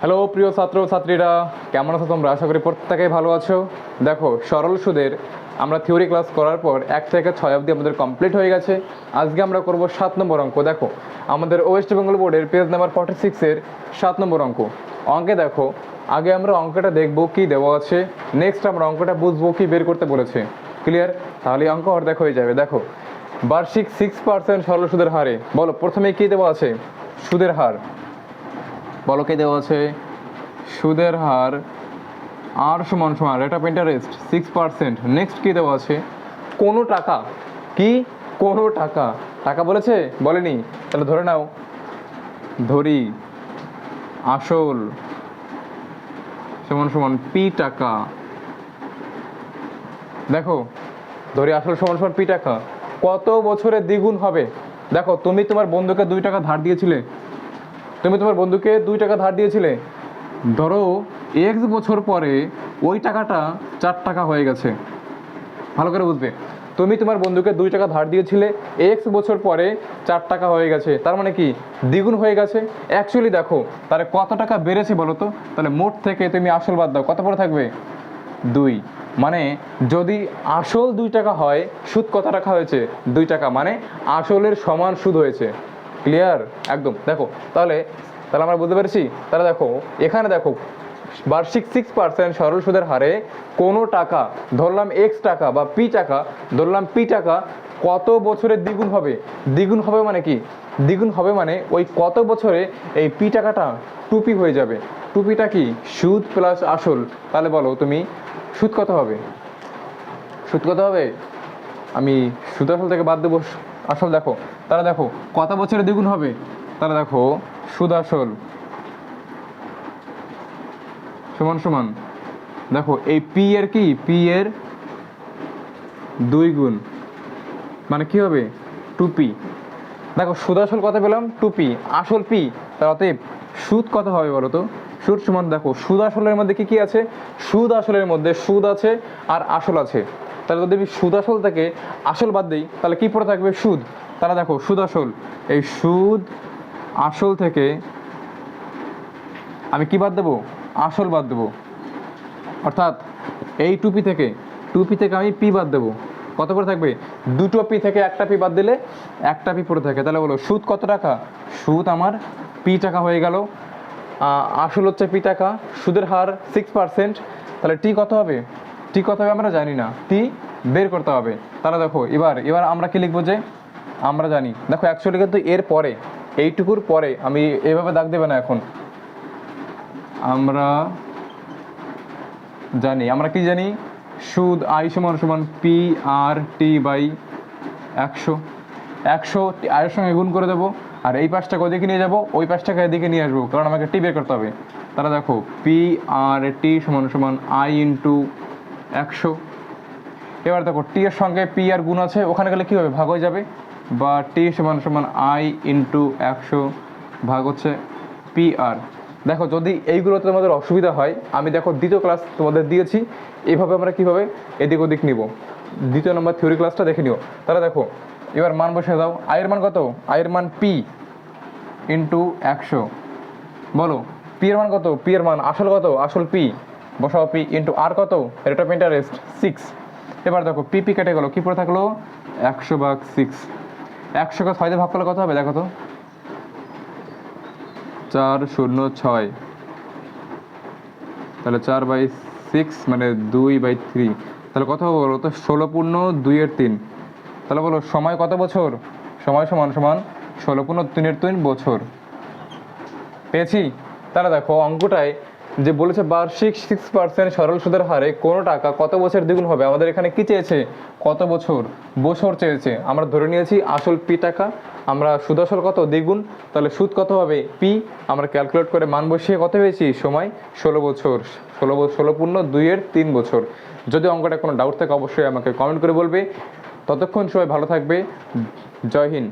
Hello, প্রিয় ছাত্র ছাত্রীরা, কেমন আছো তোমরা? আশা করি প্রত্যেকেই ভালো আছো। দেখো, সরল সুদের আমরা থিওরি ক্লাস করার পর এক থেকে ছয় অবধি আমাদের কমপ্লিট হয়ে গেছে। আজকে আমরা করব সাত নম্বর অঙ্ক। দেখো, আমাদের ওয়েস্ট বেঙ্গল বোর্ডের পেজ নাম্বার ফর্টি সিক্সের সাত নম্বর অঙ্ক। অঙ্কে দেখো, আগে আমরা অঙ্কটা দেখব কি দেওয়া আছে। নেক্সট আমরা অঙ্কটা বুঝব কি বের করতে বলেছে। ক্লিয়ার তাহলে অঙ্ক অর্ধেক হয়ে যাবে। দেখো, বার্ষিক সিক্স পার্সেন্ট সরল সুদের হারে, বলো, প্রথমে কি দেওয়া আছে? সুদের হার। বলো কে দেওয়া আছে। সুদের হার আর সমান সমান rate of interest six percent next কী দেওয়া আছে? কোনো টাকা। কি? কোনো টাকা। টাকা বলেছে? বলেনি। তাহলে ধরে নাও। ধরি। আসল। সমান সমান পি টাকা। দেখো, ধরি আসল সমান সমান পি টাকা। কত বছরে দ্বিগুণ হবে? দেখো, তুমি তোমার বন্ধুকে দুই টাকা ধার দিয়েছিলে। তুমি তোমার বন্ধুকে দুই টাকা ধার দিয়েছিলে। ধরো এক্স বছর পরে ওই টাকাটা চার টাকা হয়ে গেছে। ভালো করে বুঝবে। তুমি তোমার বন্ধুকে দুই টাকা ধার দিয়েছিলে এক্স বছর পরে চার টাকা হয়ে গেছে। তার মানে কি? দ্বিগুণ হয়ে গেছে। অ্যাকচুয়ালি দেখো তাহলে কত টাকা বেড়েছে বলো তো? তাহলে মোট থেকে তুমি আসল বাদ দাও। কত পরে থাকবে? দুই। মানে যদি আসল দুই টাকা হয়, সুদ কত টাকা হয়েছে? দুই টাকা। মানে আসলের সমান সুদ হয়েছে। ক্লিয়ার একদম। দেখো, তাহলে তাহলে আমরা বুঝতে পেরেছি? তাহলে দেখো, এখানে দেখো, বার্ষিক সিক্স পার্সেন্ট সরল সুদের হারে কোনো টাকা, ধরলাম এক্স টাকা বা পি টাকা, ধরলাম পি টাকা কত বছরে দ্বিগুণ হবে? দ্বিগুণ হবে মানে কি? দ্বিগুণ হবে মানে ওই কত বছরে এই পি টাকাটা টুপি হয়ে যাবে? টুপিটা কি? সুদ প্লাস আসল। তাহলে বলো, তুমি সুদ কত হবে? সুদ কত হবে? আমি সুদ আসল থেকে বাদ দেবো। আসল দেখো, তারা দেখো, কত বছরে দ্বিগুণ হবে? তারা দেখো সুদ আসল সমান সমান। দেখো, এই পি এর কি? পি এর দুই গুণ মানে কি হবে? টু পি দেখো সুদ আসল কত পেলাম? টু পি আসল পি তার অতএব সুদ কত হবে বলো তো? সুদ সমান, দেখো সুদ আসলের মধ্যে কি কি আছে? সুদ আসলের মধ্যে সুদ আছে আর আসল আছে। তাহলে যদি আমি সুদ আসল থেকে আসল বাদ দিই, তাহলে কি পড়ে থাকবে? সুদ। তাহলে দেখো, সুদ আসল। এই সুদ আসল থেকে আমি কি বাদ দেবো? আসল বাদ দেবো। অর্থাৎ এই টুপি থেকে টুপি থেকে আমি পি বাদ দেবো। কত করে থাকবে? দুটো পি থেকে একটা পি বাদ দিলে একটা পি পড়ে থাকে। তাহলে বলো, সুদ কত টাকা? সুদ আমার পি টাকা হয়ে গেল। আসল হচ্ছে পি টাকা। সুদের হার সিক্স পার্সেন্ট তাহলে টি কত হবে? টি কত হবে আমরা জানি না। টি বের করতে হবে। তাহলে দেখো, এবার এবার আমরা কি লিখব যে, আমরা জানি। দেখো অ্যাকচুয়ালি কিন্তু এর পরে, এইটুকুর পরে, আমি এভাবে দাগ দেবে না এখন। আমরা জানি। আমরা কি জানি? সুদ আই সমান সমান পি আর টি বাই একশো। একশো আয়ের সঙ্গে গুণ করে দেবো, আর এই পাশটাকে ওদিকে নিয়ে যাব? ওই পাশটাকে এদিকে নিয়ে আসব, কারণ আমাকে টি বের করতে হবে। তারা দেখো পি আর টি সমান সমান আই ইন্টু একশো। এবার দেখো টি এর সঙ্গে পি আর গুণ আছে, ওখানে গেলে কী হবে ভাগ হয়ে যাবে? বা টি সমান সমান আই ইন্টু একশো ভাগ হচ্ছে পি আর দেখো, যদি এইগুলোতে তোমাদের অসুবিধা হয়, আমি দেখো দ্বিতীয় ক্লাস তোমাদের দিয়েছি এইভাবে আমরা কীভাবে এদিক ওদিক নিব? দ্বিতীয় নম্বর থিওরি ক্লাসটা দেখে নিও। তাহলে দেখো, এবার মান বসে দাও। আয়ের মান কত? আয়ের মান পি ইন্টু একশো। বলো পি এর মান কত? পি এর মান আসল কত? আসল পি বসাও পি ইন্টু আর কত রেট অফ ইন্টারেস্ট সিক্স এবার দেখো পি পি কেটে গেলো কী পড়ে থাকল? একশো ভাগ সিক্স একশোকে ছয় দিয়ে ভাগ করলে কত হবে? দেখো তো। চার শূন্য ছয়। তাহলে চার বাই সিক্স মানে দুই বাই থ্রি তাহলে কত হবে বলো তো? ষোলো পূর্ণ দুইয়ের তিন। তাহলে বলো, সময় কত বছর? সময় সমান সমান ষোলো পূর্ণ তিনের তিন বছর। পেয়েছি? তাহলে দেখো, অঙ্কটায় যে বলেছে বার্ষিক সিক্স পার্সেন্ট সরল সুদের হারে কোনো টাকা কত বছর দ্বিগুণ হবে? আমাদের এখানে কি চেয়েছে? কত বছর? বছর চেয়েছে। আমরা ধরে নিয়েছি আসল পি টাকা। আমরা সুদ আসল কত? দ্বিগুণ। তাহলে সুদ কত হবে? পি। আমরা ক্যালকুলেট করে মান বসিয়ে কত পেয়েছি? সময় ষোলো বছর। ষোলো ষোলো পূর্ণ দুইয়ের তিন বছর। যদি অঙ্কটা কোনো ডাউট থাকে, অবশ্যই আমাকে কমেন্ট করে বলবে। ততক্ষণ সবাই ভালো থাকবে। জয় হিন্দ।